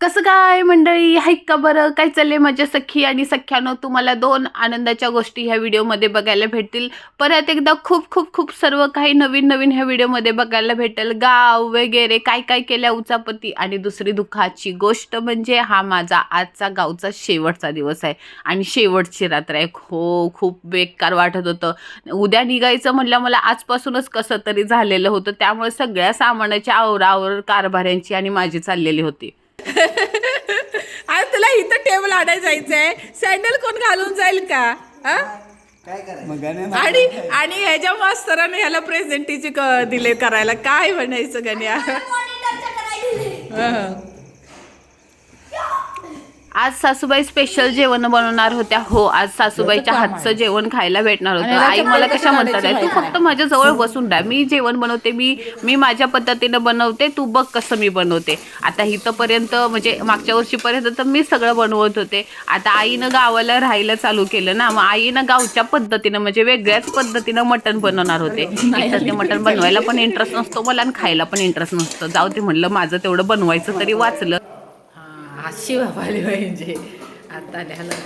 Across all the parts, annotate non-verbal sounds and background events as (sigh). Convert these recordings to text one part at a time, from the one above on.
कसं काय मंडळी? हाईक का बरं? काय चालले माझ्या सखी आणि सख्यानं? तुम्हाला दोन आनंदाच्या गोष्टी ह्या व्हिडिओमध्ये बघायला भेटतील. परत एकदा खूप खूप खूप सर्व काही नवीन नवीन ह्या व्हिडिओमध्ये बघायला भेटेल. गाव वगैरे काय काय केल्या उचापती? आणि दुसरी दुःखाची गोष्ट म्हणजे हा माझा आजचा गावचा शेवटचा दिवस आहे. आणि शेवटची रात्र आहे. हो खूप बेकार वाटत होतं. उद्या निघायचं म्हटलं मला आजपासूनच कसं तरी झालेलं होतं. त्यामुळे सगळ्या सामानाच्या आवरावर कारभाऱ्यांची आणि माझी चाललेली होती. (laughs) आज तुला इथं टेबल आणायला जायचंय. सँडल कोण घालून जाईल का? हा? काय करायचं? आणि आणि ह्याच्या मास्तराने ह्याला प्रेझेंटीची क- दिले करायला काय म्हणायचं गण्या? हं. आज सासूबाई स्पेशल जेवण बनवणार होत्या. हो आज सासूबाईच्या हातचं जेवण खायला भेटणार होतं. आई मला कशा म्हणतात आहे, तू फक्त माझ्या जवळ बसून राहा. मी जेवण बनवते मी मी माझ्या पद्धतीनं बनवते तू बघ कसं मी बनवते. आता इथंपर्यंत म्हणजे मागच्या वर्षीपर्यंत तर मी सगळं बनवत होते. आता आईनं गावाला राहायला चालू केलं ना मग आईनं गावच्या पद्धतीनं म्हणजे वेगळ्याच पद्धतीनं मटण बनवणार होते. ते मटण बनवायला पण इंटरेस्ट नसतो मला आणि खायला पण इंटरेस्ट नसतो. जाऊ ते म्हणलं माझं तेवढं बनवायचं तरी वाचलं. अशी बाबाली पाहिजे आता ह्याला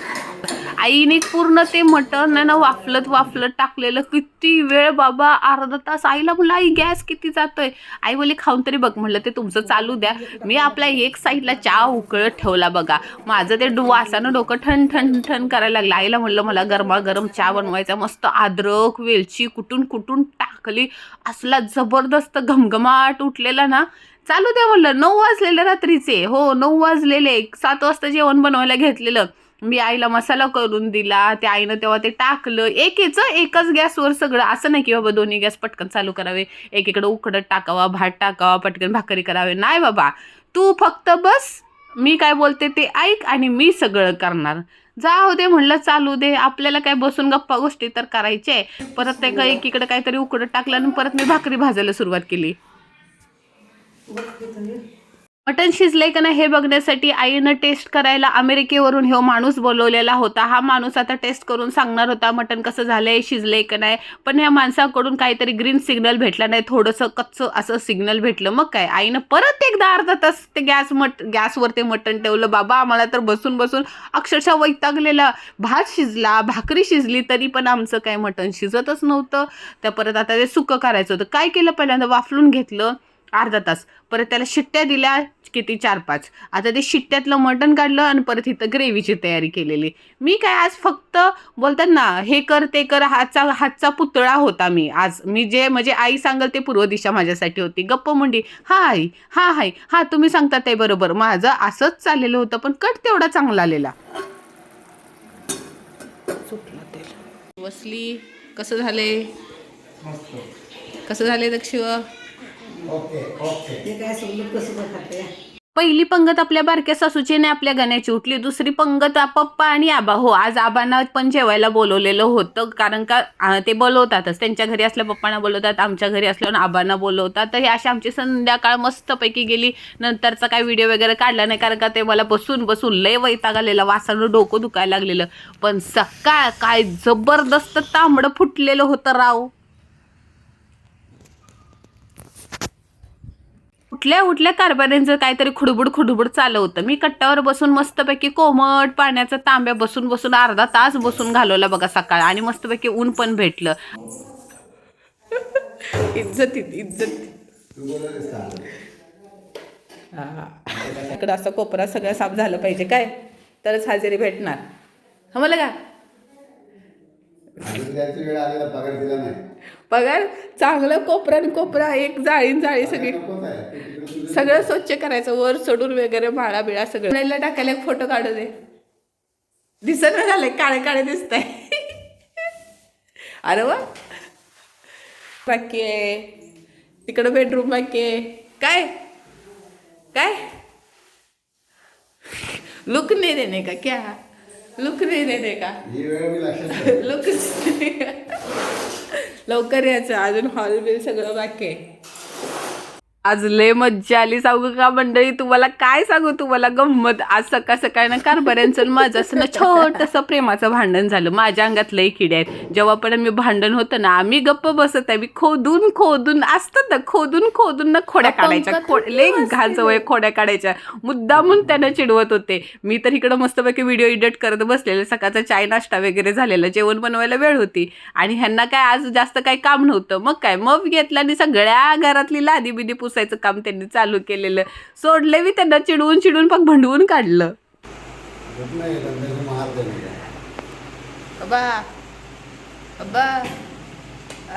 आईने पूर्ण ते मटण आहे ना वाफलत वाफलत टाकलेलं. किती वेळ बाबा अर्धा तास. आईला म्हणलं आई गॅस किती जातोय? आई बोली खाऊन तरी बघ. म्हणलं ते तुमचं चालू द्या. मी आपल्या एक साईडला चहा उकळत ठेवला बघा. माझं ते डो वासानं डोकं ठण ठण ठण करायला लागलं. आईला म्हणलं मला गरमागरम चहा बनवायचा. मस्त अद्रक वेलची कुटून कुटून टाकली. असला जबरदस्त घमघमाट उठलेला ना चालू द्या म्हणलं. नऊ वाजलेले रात्रीचे. हो नऊ वाजलेले. सात वाजता जेवण बनवायला घेतलेलं. मी आईला मसाला करून दिला. त्या आईनं तेव्हा ते टाकलं. एकेचं एकच गॅसवर सगळं. असं नाही की बाबा दोन्ही गॅस पटकन चालू करावे. एकीकडे उकडत टाकावा भात टाकावा पटकन भाकरी करावे. नाही बाबा. तू फक्त बस. मी काय बोलते ते ऐक आणि मी सगळं करणार. जाऊ हो दे म्हणलं चालू दे. आपल्याला काय बसून गप्पा गोष्टी तर करायचे परत ते काही एकीकडे काहीतरी उकडत टाकलं आणि परत मी भाकरी भाजायला सुरुवात केली. मटण शिजलंय का नाही हे बघण्यासाठी आईनं टेस्ट करायला अमेरिकेवरून हो माणूस बोलवलेला होता. हा माणूस आता टेस्ट करून सांगणार होता मटण कसं झालंय शिजलंय का नाही. पण ह्या माणसाकडून काहीतरी ग्रीन सिग्नल भेटला नाही थोडंसं कच्चं असं सिग्नल भेटलं. मग काय? आईनं परत एकदा अर्धा तास ते गॅस मट गॅसवर ते मटण ठेवलं. बाबा आम्हाला तर बसून बसून अक्षरशः वैतागलेला. भात शिजला भाकरी शिजली तरी पण आमचं काय मटण शिजतच नव्हतं. त्या परत आता ते सुकं करायचं होतं. काय केलं पहिल्यांदा? वाफलून घेतलं. अर्धा तास. परत त्याला शिट्ट्या दिल्या किती चार पाच. आता ते शिट्ट्यातलं मटण काढलं आणि परत इथं ग्रेव्हीची तयारी केलेली. मी काय आज फक्त बोलतात ना हे कर ते कर हातचा हातचा पुतळा होता मी आज. मी जे म्हणजे आई सांगल ते पूर्व दिशा माझ्यासाठी होती. गप्प मुंडी. हा आई हा हाय हा तुम्ही सांगता ते बरोबर. माझं असंच चाललेलं होतं पण कट तेवढा चांगला आलेला. सुटलं वसली कसं झाले? कसं झाले दक्षिव? काय कसं खाते? पहिली पंगत आपल्या बारक्या सासूची आणि आपल्या गण्याची उठली. दुसरी पंगत आ- पप्पा आणि आबा. हो आज आबांना पण जेवायला बोलवलेलं होतं. कारण का आ, ते बोलवतातच. त्यांच्या घरी असल्या पप्पांना बोलवतात आमच्या घरी असल्यावर आबांना बोलवतात. तर हे अशी आमची संध्याकाळ मस्तपैकी गेली. नंतरचा काय व्हिडिओ वगैरे काढला नाही कारण का ते मला बसून बसून लय वैताग आलेला. वासानं डोकं दुखायला लागलेलं. पण सकाळ काय जबरदस्त तांबडं फुटलेलं होतं राव. उठल्या उठल्या कारभाऱ्यांचं काहीतरी खुडबुड खुडबुड चालू होतं. मी कट्ट्यावर बसून मस्तपैकी कोमट पाण्याचा तांब्या बसून बसून अर्धा तास बसून घालवला बघा सकाळ आणि मस्तपैकी ऊन पण भेटलं. (laughs) इज्जत इज्जत हा. इकडं असं कोपरा सगळं साफ झालं पाहिजे काय? तरच हजेरी भेटणार. हा मला का? पगार चांगलं कोपरा आणि कोपरा एक जाळीन जाळी सगळी. सगळं स्वच्छ करायचं वर सोडून वगैरे माळा बिळा सगळं. टाकायला एक फोटो काढू दे. दिसत झाले काळे काळे दिसत आहे अरे वा. बाकी आहे. तिकडं बेडरूम बाकी आहे. काय? काय? लुक नाही देणे का? क्या? लुक नाही देणे का. लुक लवकर यायचं. अजून हॉल बिल सगळं बाकी आहे. आज लय मज्जा आली. सांगू का मंडळी तुम्हाला काय सांगू? तुम्हाला गंमत. आज सकाळ सकाळ ना कारभाऱ्यांचं माझं असं ना छोटंसं प्रेमाचं भांडण झालं. माझ्या अंगात लय किडे आहेत. जेव्हा पण मी भांडण होतं ना आम्ही गप्प बसत आहे. मी खोदून खोदून असतात ना खोदून खोदून ना खोड्या काढायच्या. लय घालचं वय खोड्या काढायच्या. मुद्दामून त्यांना चिडवत होते. मी तर इकडं मस्तपैकी व्हिडिओ एडिट करत बसलेले. सकाळचा चाय नाश्ता वगैरे झालेला. जेवण बनवायला वेळ होती. आणि ह्यांना काय आज जास्त काही काम नव्हतं. मग काय? मग घेतला आणि सगळ्या घरातली लादी बिदी पुसायचं काम त्यांनी चालू केलेलं. सोडले मी त्यांना चिडवून चिडवून मग भंडवून काढलं. अबा अबा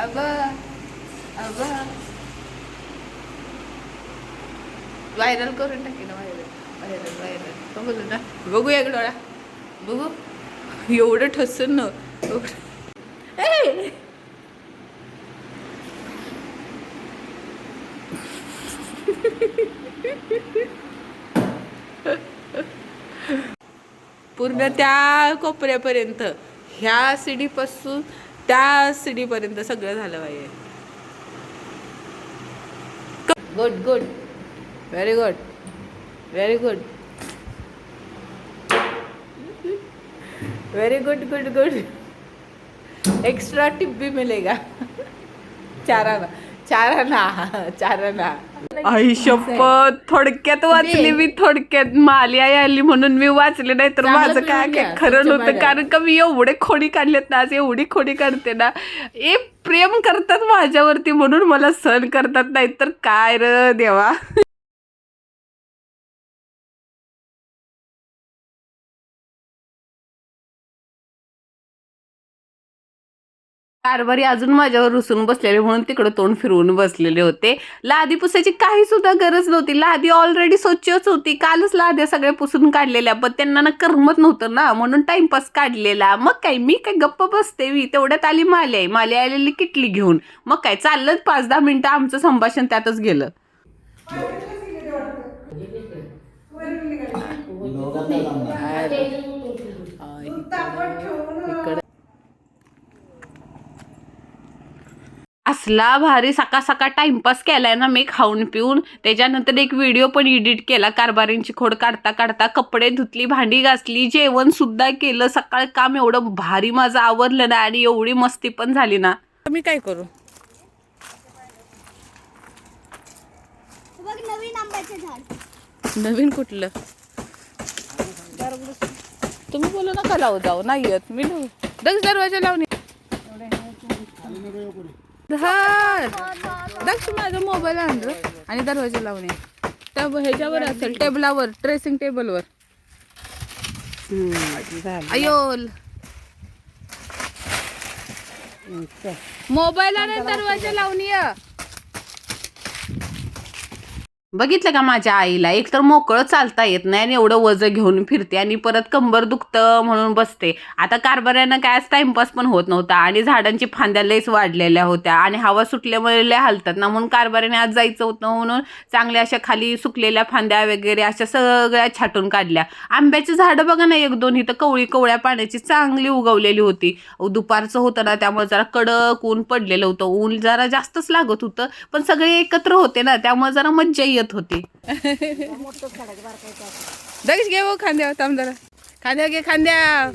अबा अबा. व्हायरल करून टाकी ना व्हायरल व्हायरल व्हायरल बोलू ना बघू एक डोळा. बघू. एवढं ठसून न एवढं- ए! पूर्ण त्या कोपऱ्यापर्यंत ह्या सिडीपासून त्या सिडीपर्यंत सगळं झालं पाहिजे good good very good very good very good good good extra tip भी मिलेगा. चाराला चाराना आई शपथ थोडक्यात वाचली मी थोडक्यात माली आई आली म्हणून मी वाचले नाही तर माझं काय काय खरं नव्हतं. कारण का मी एवढे खोडी काढलेत ना आज एवढी खोडी काढते ना. ए प्रेम करतात माझ्यावरती म्हणून मला सण करतात नाही तर काय र देवा. कारभारी अजून माझ्यावर रुसून बसलेले म्हणून तिकडं तोंड फिरवून बसलेले होते. लादी पुसायची काही सुद्धा गरज नव्हती. लादी ऑलरेडी स्वच्छच होती. कालच लाद्या सगळ्या पुसून काढलेल्या पण त्यांना ना करमत नव्हतं ना म्हणून टाइमपास काढलेला. मग काय मी काय गप्प बसते मी? तेवढ्यात आली माले. आई माले आलेली किटली घेऊन. मग काय चाललं पाच दहा मिनिटं आमचं संभाषण त्यातच गेलं दोघांना जमणार. असला भारी सकाळ सकाळ टाइमपास केलाय ना मी खाऊन पिऊन त्याच्यानंतर एक व्हिडिओ पण एडिट केला कारभारींची खोड काढता काढता कपडे धुतली भांडी घासली जेवण सुद्धा केलं सकाळ काम एवढं भारी माझं आवरलं ना आणि एवढी मस्ती पण झाली ना. मी काय करू? बघ नवीन आंब्याचे झाड. नवीन कुठलं? तुम्ही बोलू नका लावू जाऊ नाही येत. मी दरवाजा लावून धर. दक्ष माझा मोबाईल आणलं आणि दरवाजा लावून ये. त्या ह्याच्यावर असेल टेबलावर ड्रेसिंग टेबलवर अयोल. मोबाईल आणि दरवाजा लावून ये. बघितलं का माझ्या आईला? एक तर मोकळं चालता येत नाही आणि एवढं वजं घेऊन फिरते आणि परत कंबर दुखतं म्हणून बसते. आता कारभाऱ्यानं काय टाइमपास पण होत नव्हता आणि झाडांची फांद्या लयच वाढलेल्या होत्या आणि हवा सुटल्यामुळे लय हलतात ना म्हणून कारभाऱ्याने आज जायचं होतं म्हणून चांगल्या अशा खाली सुकलेल्या फांद्या वगैरे अशा सगळ्या छाटून काढल्या. आंब्याची झाडं बघा ना एक दोन इथं कवळी कवळ्या पाण्याची चांगली उगवलेली होती. दुपारचं होतं ना त्यामुळे जरा कडक ऊन पडलेलं होतं. ऊन जरा जास्तच लागत होतं पण सगळे एकत्र होते ना त्यामुळे जरा मज्जा येत होती. दक्ष घे हो खांद्या जरा. खांद्या घे खांद्या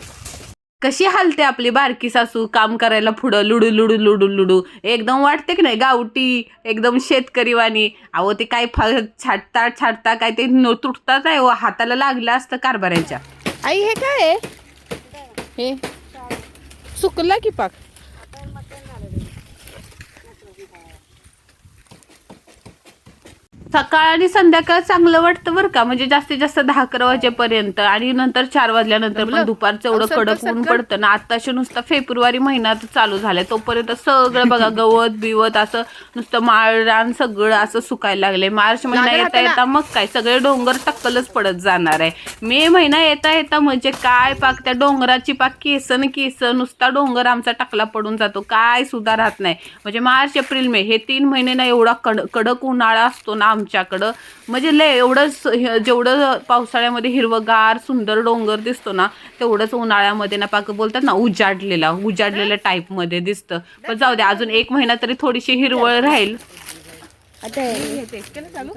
कशी हालते आपली बारकी सासू? काम करायला पुढं लुडू लुडू लुडू लुडू. एकदम वाटते की नाही गावठी एकदम शेतकरी वाणी अहो ते काय फा छाटता छाटता काय ते न तुटतात आहे हो, हाताला लागलं असतं कारभाराच्या आई हे काय हे? सुकला की पाक? सकाळ आणि संध्याकाळ चांगलं वाटतं बरं का. म्हणजे जास्तीत जास्त दहा अकरा वाजेपर्यंत आणि नंतर चार वाजल्यानंतर पण दुपारचं एवढं कडक ऊन. पडतं ना. आताशी नुसतं फेब्रुवारी महिन्यात चालू झालाय. तोपर्यंत सगळं बघा गवत बिवत असं नुसतं माळ रान सगळं असं सुकायला लागले मार्च महिना येता. येता मग काय? सगळे डोंगर टक्कलच पडत जाणार आहे. मे महिना येता येता म्हणजे काय पाक? त्या डोंगराची पाक केसन केस नुसता डोंगर आमचा टाकला पडून जातो. काय सुद्धा राहत नाही. म्हणजे मार्च एप्रिल मे हे तीन महिने ना एवढा कड कडक उन्हाळा असतो ना. आमच्याकडं. म्हणजे लय एवढं स- हे- जेवढं पावसाळ्यामध्ये हिरवगार सुंदर डोंगर दिसतो ना तेवढंच उन्हाळ्यामध्ये ना पाक बोलतात ना उजाडलेला उजाडलेल्या टाईपमध्ये दिसतं. पण जाऊ दे अजून एक महिना तरी थोडीशी हिरवळ राहील. आता ते केलं चालू?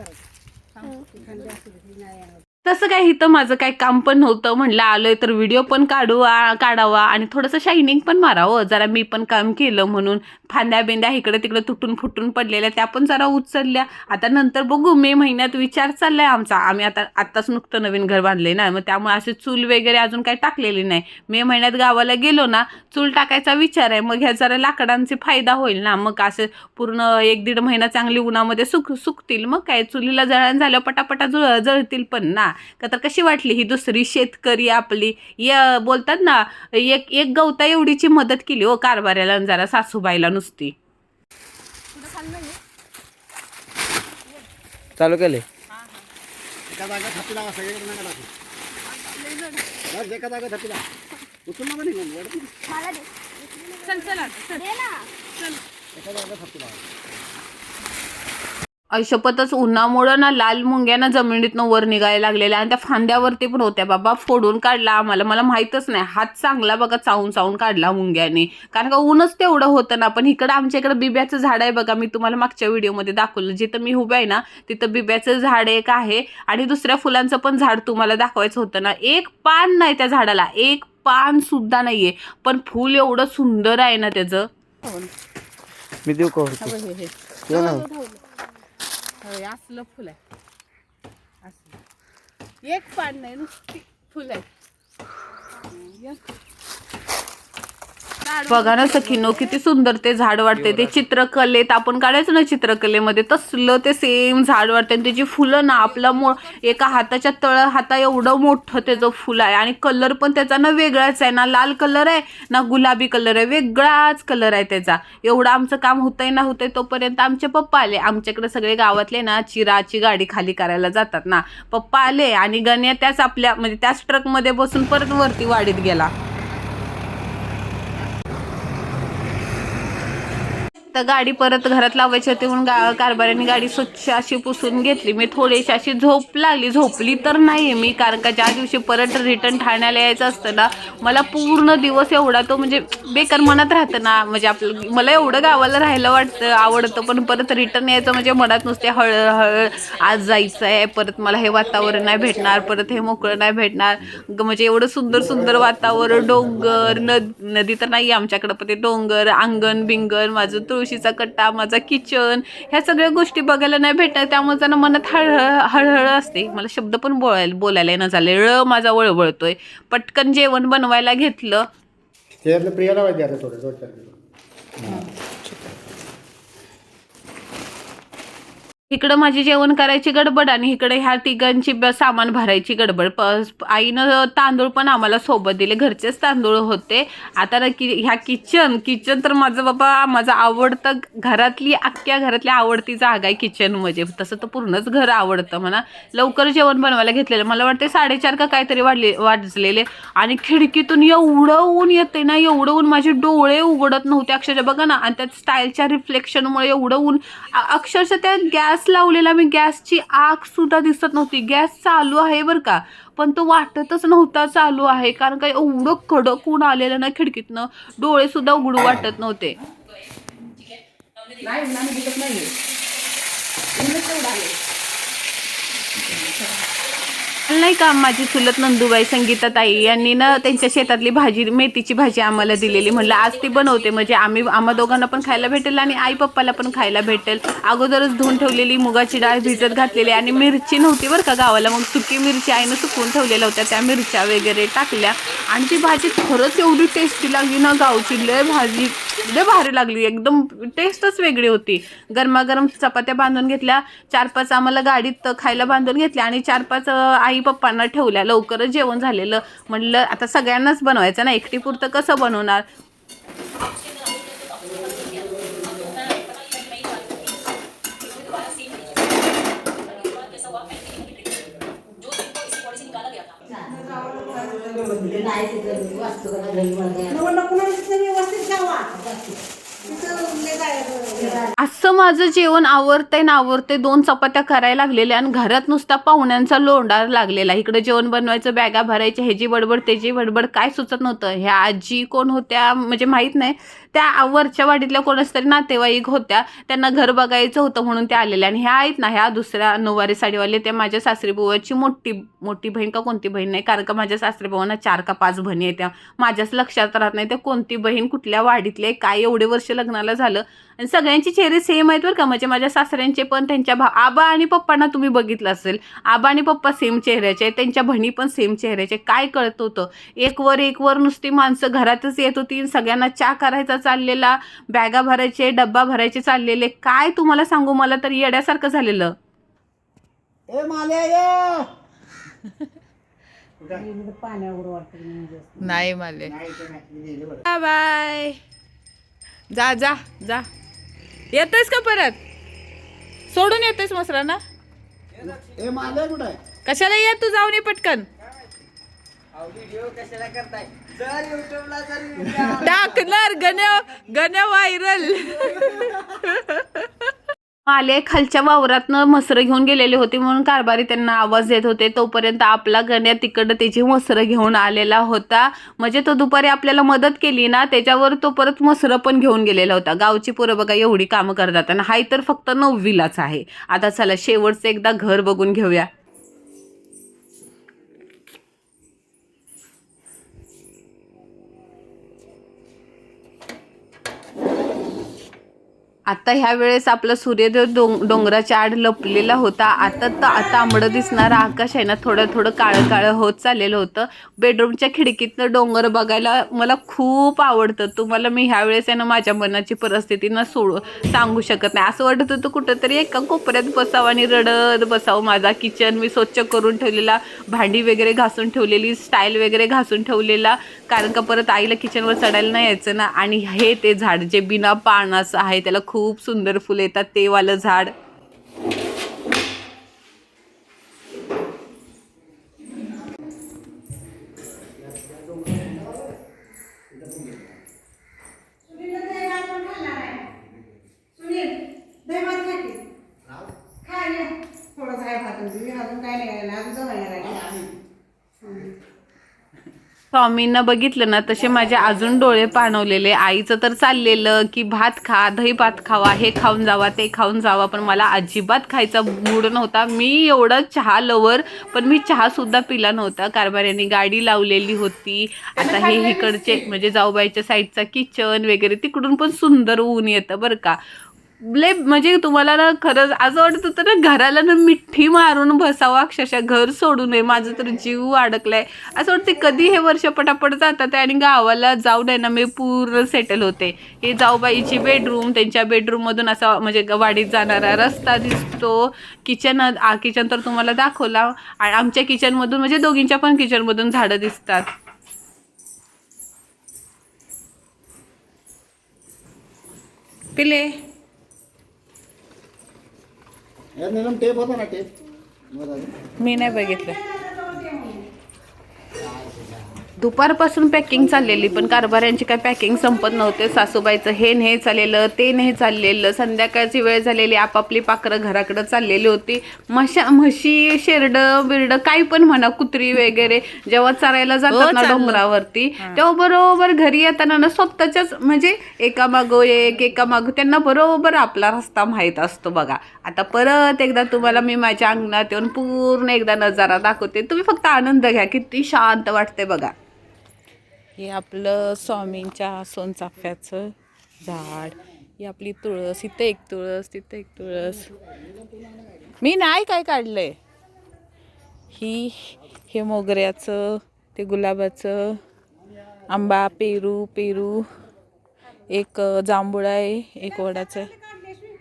तसं काय इथं माझं काय काम पण नव्हतं म्हणलं आलोय तर व्हिडिओ पण काढू आ- काढावा आणि थोडंसं शायनिंग पण मारावं. जरा मी पण काम केलं म्हणून. फांद्या बिंद्या इकडे तिकडे तुटून फुटून पडलेल्या त्या पण जरा उचलल्या. आता नंतर बघू मे महिन्यात विचार चाललाय आमचा. आम्ही आता आत्ताच नुकतं नवीन घर बांधले ना मग त्यामुळे असे चूल वगैरे अजून काही टाकलेली नाही. मे महिन्यात गावाला गेलो ना चूल टाकायचा विचार आहे. मग ह्या जरा लाकडांचे फायदा होईल ना. मग असं पूर्ण एक दीड महिना चांगली उन्हामध्ये सुक सुकतील. मग काय? चुलीला जळण झालं पटापटा जुळ जळतील पण ना. का तर कशी वाटली ही दुसरी शेतकरी आपली? य बोलतात ना एक एक गवता एवढीची मदत केली हो कारभाऱ्याला जरा सासूबाईला नुसती. चालू केले. मला दे चल चला दे ना एका जागा थपला ऐशपतच उन्हामुळं ना लाल मुंग्याना जमिनीतनं वर निघायला लागलेल्या आणि त्या फांद्यावरती पण होत्या. बाबा फोडून काढला आम्हाला. मला माहीतच नाही. हात चांगला बघा चावून चावून काढला मुंग्याने. कारण का ऊनच तेवढं होतं ना. पण इकडं आमच्या इकडं बिब्याचं झाड आहे बघा. मी तुम्हाला मागच्या व्हिडिओमध्ये दाखवलं. जिथं मी उभं आहे ना तिथं बिब्याचं झाड एक आहे आणि दुसऱ्या फुलांचं पण झाड तुम्हाला दाखवायचं होतं ना. एक पान नाही त्या झाडाला. एक पान सुद्धा नाहीये. पण फूल एवढं सुंदर आहे ना त्याचं. मी देऊ का असलं फुल आहे. असलं. एक पान नाही नुसती फुल आहे बघा ना सखीनो किती सुंदर ते झाड वाटते ते चित्रकलेत आपण काढायचो ना चित्रकलेमध्ये तसलं ते सेम झाड वाटते आणि त्याची फुलं ना आपला मो एका हाताच्या तळ हाता एवढं मोठं त्याचं फुल आहे. आणि कलर पण त्याचा ना वेगळाच आहे. ना लाल कलर आहे ना गुलाबी कलर आहे. वेगळाच कलर आहे त्याचा. एवढं आमचं काम होतंय ना होतंय तोपर्यंत आमचे पप्पा आले. आमच्याकडे सगळे गावातले ना चिराची गाडी खाली करायला जातात ना. पप्पा आले आणि गण्या त्याच आपल्या म्हणजे त्याच ट्रकमध्ये बसून परत वरती वाडीत गेला. तर गाडी परत घरात लावायची होती म्हणून गा कारभाऱ्याने गाडी स्वच्छ अशी पुसून घेतली. मी थोडीशी अशी झोप लागली. झोपली तर नाही मी कारण का ज्या दिवशी परत रिटर्न ठाण्याला यायचं असतं ना मला पूर्ण दिवस एवढा तो म्हणजे बेकार मनात राहतं ना. म्हणजे आपलं मला एवढं गावाला राहायला वाटतं आवडतं पण परत रिटर्न यायचं म्हणजे मनात नुसते हळहळ हळ आज जायचं आहे परत मला हे वातावरण नाही भेटणार परत हे मोकळं नाही भेटणार. म्हणजे एवढं सुंदर सुंदर वातावरण डोंगर नद नदी तर नाही आमच्याकडं पण ते डोंगर अंगण बिंगण माझं तुळशीचा कट्टा माझा किचन ह्या सगळ्या गोष्टी बघायला नाही भेटणार. त्यामुळे त्यांना मनात हळहळ हळहळ असते. मला शब्द पण बोलायला बोलायला न झाले. ळ माझा वळवळतोय. पटकन जेवण बनवायला घेतलं. प्रियाला पाहिजे आता थोडं दोन चार किलो इकडं माझी जेवण करायची गडबड आणि इकडे ह्या तिघांची ब- सामान भरायची गडबड. प आईनं तांदूळ पण आम्हाला सोबत दिले. घरचेच तांदूळ होते. आता ना कि ह्या किचन किचन तर माझं बाबा माझं आवडतं घरातली अख्ख्या घरातली आवडती जागा आहे किचन म्हणजे तसं तर पूर्णच घर आवडतं म्हणा. लवकर जेवण बनवायला घेतलेलं. मला वाटते साडेचार का काहीतरी वाढले वाजलेले. आणि खिडकीतून एवढं ऊन येते ना एवढं ऊन माझे डोळे उघडत नव्हते अक्षरशः. बघा ना आणि त्यात स्टाईलच्या रिफ्लेक्शनमुळे एवढं ऊन अक्षरशः त्या गॅस गॅस लावलेला मी गॅसची आग सुद्धा दिसत नव्हती. गॅस चालू आहे बरं का पण तो वाटतच नव्हता चालू आहे कारण का एवढं कडक ऊन आलेलं ना खिडकीतनं डोळे सुद्धा उघडू वाटत नव्हते. नाही नाही का माझी चुलत नंदुबाई संगीता ताई यांनी ना त्यांच्या शेतातली भाजी मेथीची भाजी आम्हाला दिलेली. म्हणलं आज ती बनवते म्हणजे आम्ही आम्हा दोघांना पण खायला भेटेल आणि आई पप्पाला पण खायला भेटेल. अगोदरच धुवून ठेवलेली मुगाची डाळ भिजत घातलेली आणि मिरची नव्हती बरं का गावाला. मग सुकी मिरची आईनं सुकवून ठेवलेल्या होत्या त्या मिरच्या वगैरे टाकल्या. आणि ती भाजी खरंच एवढी टेस्टी लागली ना गावची. लय भाजी लय भारी लागली. एकदम टेस्टच वेगळी होती. गरमागरम चपात्या बांधून घेतल्या. चार पाच आम्हाला गाडीत खायला बांधून घेतल्या आणि चार पाच आई पप्पांना ठेवल्या. लवकरच जेवण झालेलं. म्हणलं आता सगळ्यांनाच बनवायचं ना? एकटी पुरतं कसं बनवणार? असं माझं जेवण आवडतंय ना आवडतंय दोन चपात्या करायला लागलेल्या आणि घरात नुसता पाहुण्यांचा लोंडार लागलेला. इकडे जेवण बनवायचं बॅगा भरायच्या ह्याची बडबड त्याची बडबड काय सुचत नव्हतं. ह्या आजी कोण होत्या म्हणजे माहीत नाही. त्या वरच्या वाडीतल्या कोणाच तरी नातेवाईक होत्या. त्यांना घर बघायचं होतं म्हणून त्या आलेल्या. आणि ह्या आहेत ना ह्या दुसऱ्या नऊवारी साडीवाले त्या माझ्या सासरी बुवाची मोठी मोठी बहीण का कोणती बहीण नाही कारण का माझ्या सासरी बुवांना चार का पाच बहिणी आहेत त्या. माझ्याच लक्षात राहत नाही त्या कोणती बहीण कुठल्या वाडीतले काय एवढे वर्ष लग्नाला झालं. आणि सगळ्यांची चेहरे सेम आहेत बरं का. म्हणजे माझ्या सासऱ्यांचे पण त्यांच्या भा आबा आणि पप्पांना तुम्ही बघितलं असेल. आबा आणि पप्पा सेम चेहऱ्याचे आहेत त्यांच्या बहिणी पण सेम चेहऱ्याचे काय कळत होतं? एक वर एक वर नुसती माणसं घरातच येत होती सगळ्यांना चहा करायचा चाललेला बॅगा भरायचे डब्बा भरायचे चाललेले. काय तुम्हाला सांगू? मला तर येड्यासारखं झालेलं. ए माल्या ये! नाही माले. बाय. जा जा जा. येतोयस का परत? सोडून येतोयस मसरा ना ए माल्या कुठं आहे? कशाला ये तू जाऊन ये पटकन? टाकणार गण्या गण्या व्हायरल. (laughs) आले खालच्या वावरातनं मसरं घेऊन गेलेले होते म्हणून कारभारी त्यांना आवाज देत होते. तोपर्यंत आपला गण्या तिकडं त्याची मसरं घेऊन आलेला होता. म्हणजे तो दुपारी आपल्याला मदत केली ना त्याच्यावर तो परत मसरं पण घेऊन गेलेला होता. गावची पोरं बघा एवढी कामं करतात. आणि हाय तर फक्त नववीलाच आहे. आता चला शेवटचं एकदा घर बघून घेऊया. आता ह्या वेळेस आपला सूर्यदेव डोंग डोंगराच्या आड लपलेला होता. आता तर आता आंबडं दिसणारं आकाश आहे ना थोडं थोडं काळं काळं होत चाललेलं होतं. बेडरूमच्या खिडकीतनं डोंगर बघायला मला खूप आवडतं. तुम्हाला मी ह्या वेळेस आहे ना माझ्या मनाची परिस्थिती ना सोड सांगू शकत नाही. असं वाटत होतं कुठंतरी एका कोपऱ्यात बसावं आणि रडत बसावं. माझा किचन मी स्वच्छ करून ठेवलेला भांडी वगैरे घासून ठेवलेली स्टाईल वगैरे घासून ठेवलेला. कारण का परत आईला किचनवर चढायला नाही यायचं ना. आणि हे ते झाड जे बिना पानाचं आहे त्याला खूप खूप सुंदर फुलं येतात ते वालं झाड. स्वामींना बघितलं ना तसे माझे अजून डोळे पाणवलेले. आईचं तर चाललेलं की भात खा दही भात खावा हे खाऊन जावा ते खाऊन जावा पण मला अजिबात खायचा मूड नव्हता. मी एवढं चहा लवर पण मी चहासुद्धा पिला नव्हता. कारभाऱ्यांनी गाडी लावलेली होती. आता हे इकडचे म्हणजे जाऊबाईच्या साईडचा किचन वगैरे तिकडून पण सुंदर ऊन येतं बरं का. लय म्हणजे तुम्हाला ना खरंच असं वाटत होतं ना घराला ना मिठी मारून बसावं अक्षरशः घर सोडू नये माझं तर जीव अडकलाय. असं वाटते कधी हे वर्ष पटापट जातात आणि गावाला जाऊन आहे ना मी पूर्ण सेटल होते. हे जाऊबाईची बेडरूम त्यांच्या बेडरूममधून असा म्हणजे वाडीत जाणारा रस्ता दिसतो. किचन किचन तर तुम्हाला दाखवला आणि आमच्या किचनमधून म्हणजे दोघींच्या पण किचनमधून झाडं दिसतात. पिले. यात नीलम टेप होता ना टेप मी नाही बघितलं. दुपारपासून पॅकिंग चाललेली पण कारभाऱ्यांची काय पॅकिंग संपत नव्हते. सासूबाईचं हे नाही चाललेलं ते नाही चाललेलं संध्याकाळची वेळ झालेली आपापली पाखरं घराकडं चाललेली होती. म्हशा म्हशी शेरडं बिरडं काही पण म्हणा कुत्री वगैरे जेव्हा चरायला जातात ना चाललं. डोंगरावरती तेव्हा बरोबर घरी येताना ना स्वतःच्याच म्हणजे एका मागो एक एका मागो त्यांना बरोबर आपला रस्ता माहीत असतो बघा. आता परत एकदा तुम्हाला मी माझ्या अंगणात येऊन पूर्ण एकदा नजारा दाखवते. तुम्ही फक्त आनंद घ्या किती शांत वाटते बघा. हे आपलं स्वामींच्या सोनचाफ्याचं झाड ही आपली तुळस इथं एक तुळस तिथं एक तुळस. मी नाही काय काढलंय. ही हे मोगऱ्याचं ते गुलाबाचं आंबा पेरू पेरू एक जांभूळ आहे एक वडाचं. आहे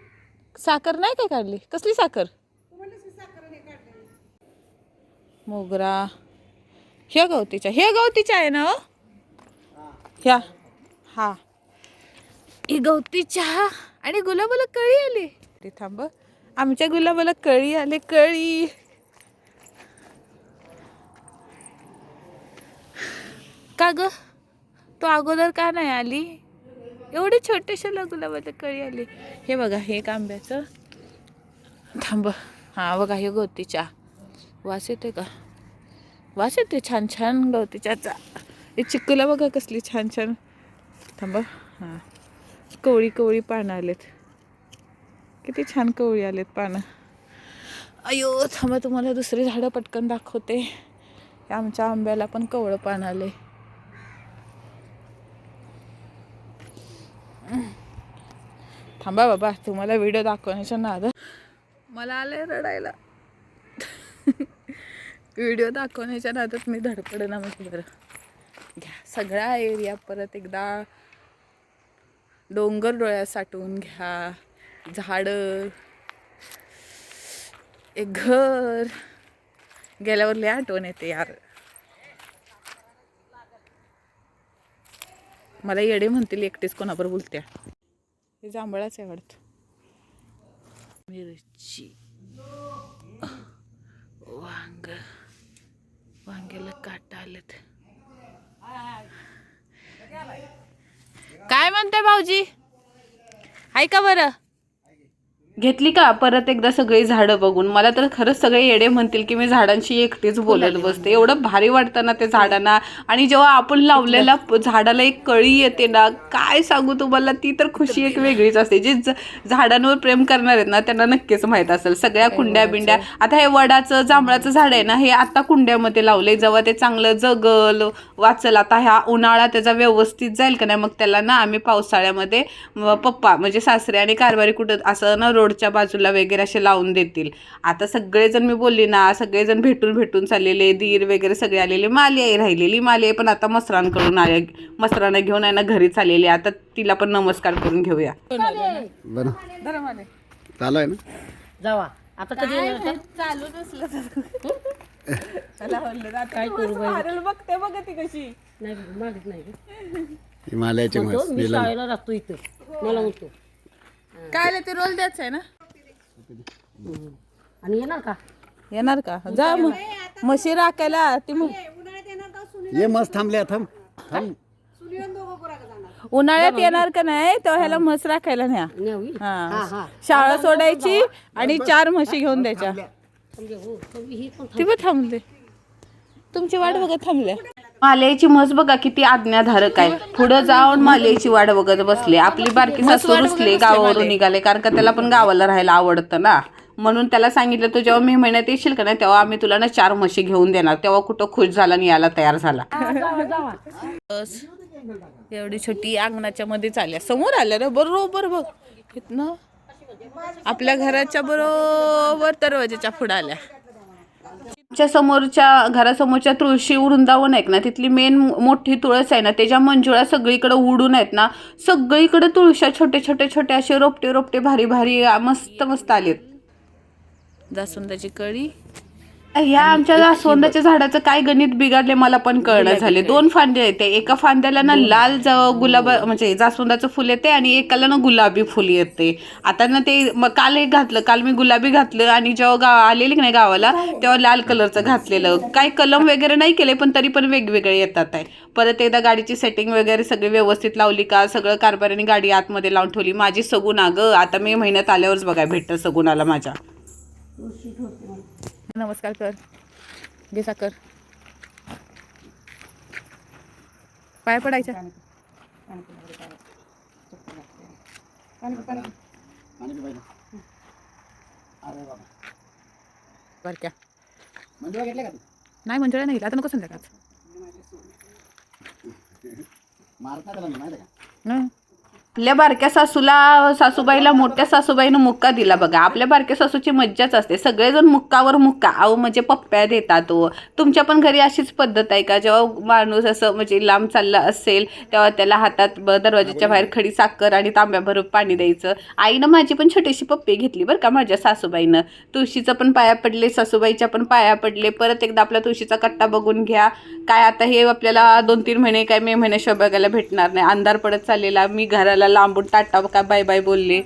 साखर नाही काय काढली? कसली साखर? मोगरा. हे गवतीच्या हे गवतीच्या आहे ना हो? ह्या हा. ही गवती चहा आणि गुलाबाला कळी आली. ते थांब आमच्या गुलाबाला कळी आले कळी. का ग? तो अगोदर का नाही आली? एवढी छोट्याशाला गुलाबाला कळी आली. हे बघा हे एक आंब्याचं थांब हा. बघा हे गवती चहा. वास येते का? वास येते छान छान गवती चहाचा. हे चिक्कूला बघा कसली छान छान. थांबा. हां. कवळी कवळी पानं आलेत. किती छान कवळी आलेत पानं. अयो थांबा तुम्हाला दुसरी झाडं पटकन दाखवते. आमच्या आंब्याला पण कवळं पान आले थांबा बाबा तुम्हाला व्हिडिओ दाखवण्याच्या नाद मला आलंय रडायला. (laughs) व्हिडिओ दाखवण्याच्या नादात मी धडपडे ना मग बरं. घ्या सगळा एरिया परत एकदा डोंगर डोळ्यात साठवून घ्या. झाडं एक घर. गेल्यावर लय आठवण येते यार. मला येडे म्हणतील एकटेच कोणाबरोबर बोलत्या. हे जांभळाच आहे वाटतं. मिरची. वांग. वांग्याला काटा आलेत. काय म्हणते भाऊजी? ऐका का बरं? घेतली का? परत एकदा सगळी झाडं बघून. मला तर खरंच सगळे येडे म्हणतील की मी झाडांशी एकटीच बोलत बसते. एवढं भारी वाटतं ना ते झाडांना. आणि जेव्हा आपण लावलेल्या झाडाला एक कळी येते ना काय सांगू तुम्हाला? ती तर खुशी एक वेगळीच असते. जे ज- झाडांवर प्रेम करणार आहेत ना त्यांना नक्कीच माहीत असेल. सगळ्या कुंड्या बिंड्या. आता हे वडाचं जांभळाचं झाड आहे ना हे आता कुंड्यामध्ये लावले जेव्हा ते चांगलं जगल वाचल आता ह्या उन्हाळा त्याचा व्यवस्थित जाईल का नाही? मग त्याला ना आम्ही पावसाळ्यामध्ये पप्पा म्हणजे सासरे आणि कारभारी कुठं असं ना रोडच्या बाजूला वगैरे असे लावून देतील. आता सगळेजण मी बोलली ना सगळेजण भेटून भेटून चाललेले दीर वगैरे सगळे आलेले माली आई राहिलेली माली आई पण आता मसरांकडून आले मसरानं घेऊन आहे ना घरी चाललेली आता तिला पण नमस्कार करून घेऊया. बरं. चालू आहे ना? जावा. आता कधी येणार? तर? चालू नसलं काय करू बाई? बघते बघ ती कशी. नाही मागित नाही. ग. हिमालयाची म्हणतो म्हस मी नीलम शाळेला राहतो इथं. मला म्हणतो. काय ते रोल द्यायचं आहे ना? आणि येणार का? येणार का? जा मग. म्हशी राखायला ती मग ये मस्त थांबले थांब. थांब. उन्हाळ्यात येणार का नाही? तेव्हा ह्याला म्हस राखायला न्या. न्यावी? हा. हा हा. शाळा सोडायची आणि चार म्हशी घेऊन द्यायच्या. म्हणजे हो. तुम्ही ही पण ती पण थांबले. तुमची वाट बघत थांबल्या. मालेची म्हस बघा किती आज्ञाधारक आहे. पुढे जाऊन मालेची वाट बघत बसले. आपली बारकी सासू रुसले गावावरून निघाले कारण का त्याला पण गावाला राहायला आवडतं ना. म्हणून त्याला सांगितलं तू जेव्हा मे महिन्यात येशील का नाही तेव्हा आम्ही तुला ना चार म्हशी घेऊन देणार. तेव्हा कुठं खुश झाला आणि यायला तयार झाला. एवढी छोटी अंगणाच्या मध्ये चालल्या समोर आल्या ना बरोबर बघ. इथनं आपल्या घराच्या बरोबर दरवाजाच्या पुढे आल्या. आमच्या समोरच्या घरासमोरच्या तुळशी वृंदावन आहेत ना तिथली मेन मोठी तुळस आहे ना त्याच्या मंजुळा सगळीकडे उडून आहेत ना सगळीकडे तुळशा छोटे छोटे छोटे असे रोपटे रोपटे भारी भारी मस्त मस्त मस्त आलेत. जास्वंदाची कळी ह्या आमच्या जास्वंदाच्या झाडाचं काय गणित बिघडले मला पण कळणं झाले दोन फांदे येते एका फांद्याला ना लाल गुलाब म्हणजे जास्वंदाचं फुल येते आणि एकाला ना गुलाबी फुल येते. आता ना ते मग काल एक घातलं. काल मी गुलाबी घातलं आणि जेव्हा गाव आलेली की नाही गावाला तेव्हा लाल कलरचं घातलेलं. काय कलम वगैरे नाही केले पण तरी पण वेगवेगळे येतात आहे. परत एकदा गाडीची सेटिंग वगैरे सगळी व्यवस्थित लावली का? सगळं कारभारीने गाडी आतमध्ये लावून ठेवली. माझी सगून अगं आता मे महिन्यात आल्यावरच बघा भेटतं सगुणाला माझ्या. नमस्कार कर. घे साखर. पाय पडायच्या. बारक्या मंजुळा घेतल्या का तू? नाही मंजुळा नाही आता नको संध्याकाळ मारता का? आपल्या बारक्या सासूला सासूबाईला मोठ्या सासूबाईनं मुक्का दिला बघा. आपल्या बारक्या सासूची मज्जाच असते. सगळेजण मुक्कावर मुक्का. अहो म्हणजे पप्प्या देतात हो. तुमच्या पण घरी अशीच पद्धत आहे का? जेव्हा माणूस असं म्हणजे लांब चालला असेल तेव्हा त्याला हातात दरवाजाच्या बाहेर खडी साखर आणि तांब्याभर पाणी द्यायचं. आईनं माझी पण छोटीशी पप्पी घेतली बरं का माझ्या सासूबाईनं. तुळशीचं पण पाया पडले सासूबाईच्या पण पाया पडले. परत एकदा आपला तुळशीचा कट्टा बघून घ्या. काय आता हे आपल्याला दोन तीन महिने काय मे महिन्याशिवाय बघायला भेटणार नाही. अंधार पडत चाललेला. मी घराला लांबून टाटा काय बाय बाय बोलले.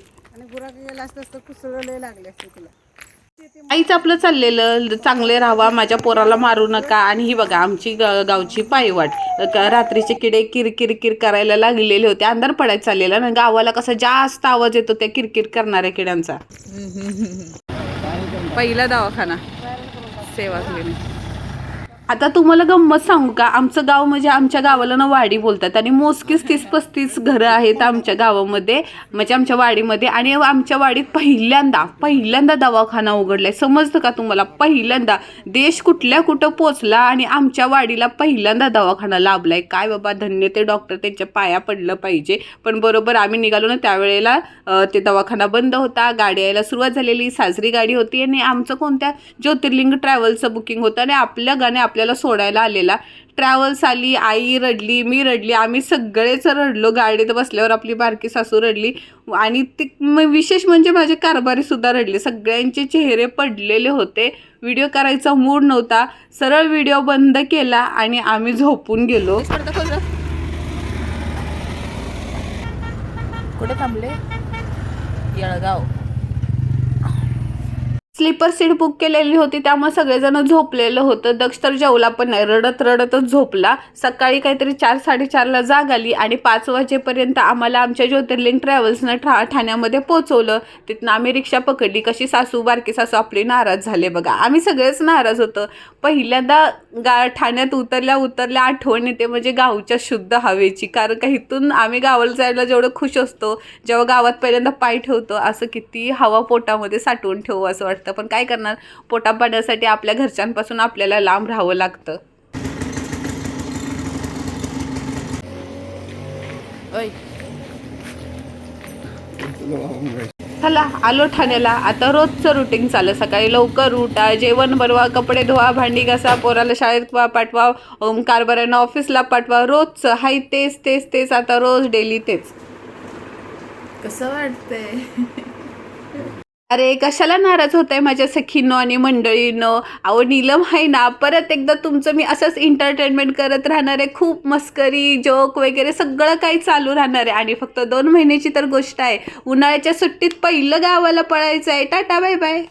आईच आपलं चाललेलं चांगले राहावा माझ्या पोराला मारू नका. आणि ही बघा आमची गावची पायवाट. रात्रीचे किडे किरकिर किर करायला लागलेले होते. अंधार पडायला चाललेला. ना गावाला कसा जास्त आवाज येतो त्या किरकिर करणाऱ्या किड्यांचा. पहिला दवाखाना. सेवा क्लिनिक आता तुम्हाला गंमत सांगू का? आमचं गाव म्हणजे आमच्या गावाला ना वाडी बोलतात आणि मोजकीच तीस पस्तीस घरं आहेत आमच्या गावामध्ये म्हणजे आमच्या वाडीमध्ये. आणि आमच्या वाडीत पहिल्यांदा पहिल्यांदा दवाखाना उघडलाय. समजतं का तुम्हाला? पहिल्यांदा देश कुठल्या कुठं पोचला आणि आमच्या वाडीला पहिल्यांदा दवाखाना लाभलाय? काय बाबा धन्य ते डॉक्टर त्यांच्या पाया पडलं पाहिजे. पण बरोबर आम्ही निघालो ना त्यावेळेला ते दवाखाना बंद होता. गाडी यायला सुरुवात झालेली साजरी गाडी होती आणि आमचं कोणत्या ज्योतिर्लिंग ट्रॅव्हलचं बुकिंग होतं आणि आपल्या गाणे आपल्याला सोडायला आलेला. ट्रॅव्हल्स आली आई रडली मी रडली आम्ही सगळेच रडलो. गाडीत बसल्यावर आपली बारकी सासू रडली. आणि ती विशेष म्हणजे माझे कारभारीसुद्धा रडले. सगळ्यांचे चेहरे पडलेले होते. व्हिडिओ करायचा मूड नव्हता. सरळ व्हिडिओ बंद केला आणि आम्ही झोपून गेलो. कुठे थांबले? येळगाव. स्लीपर सीट बुक केलेली होती त्यामुळे सगळेजण झोपलेलं होतं. दक्ष तर जेवला पण नाही रडत रडतच झोपला. सकाळी काहीतरी चार साडेचारला जाग आली आणि पाच वाजेपर्यंत आम्हाला आमच्या ज्योतिर्लिंग ट्रॅव्हल्सनं ठा ठाण्यामध्ये पोचवलं तिथनं आम्ही रिक्षा पकडली. कशी सासू बारकी सासू आपली नाराज झाले बघा. आम्ही सगळेच नाराज होतो. पहिल्यांदा गा ठाण्यात उतरल्या उतरल्या आठवण येते म्हणजे गावच्या शुद्ध हवेची. कारण का इथून आम्ही गावाला जायला जेवढं खुश असतो जेव्हा गावात पहिल्यांदा पाय ठेवतो असं किती हवा पोटामध्ये साठवून ठेवू असं वाटतं. पण काय करणार? पोटा पाण्यासाठी आपल्या घरच्यांपासून आपल्याला लांब राहावं लागतं. चला आलो ठाण्याला. आता रोजचं रुटीन चाललं. सकाळी लवकर उठा जेवण बनवा कपडे धुवा भांडी घासा पोराला शाळेत पाठवा अम, कारभाऱ्यांना ऑफिसला पाठवा. रोजचं. हाय तेच तेच तेच. आता रोज डेली तेच. कसं वाटतंय? अरे कशाला नाराज होत आहे माझ्या सखीनं आणि मंडळीनं? अहो नीलम आहे ना परत एकदा तुमचं मी असंच एंटरटेनमेंट करत राहणार आहे. खूप मस्करी जोक वगैरे सगळं काही चालू राहणार आहे. आणि फक्त दोन महिन्याची तर गोष्ट आहे. उन्हाळ्याच्या सुट्टीत पहिलं गावाला पळायचं आहे. Tata bye bye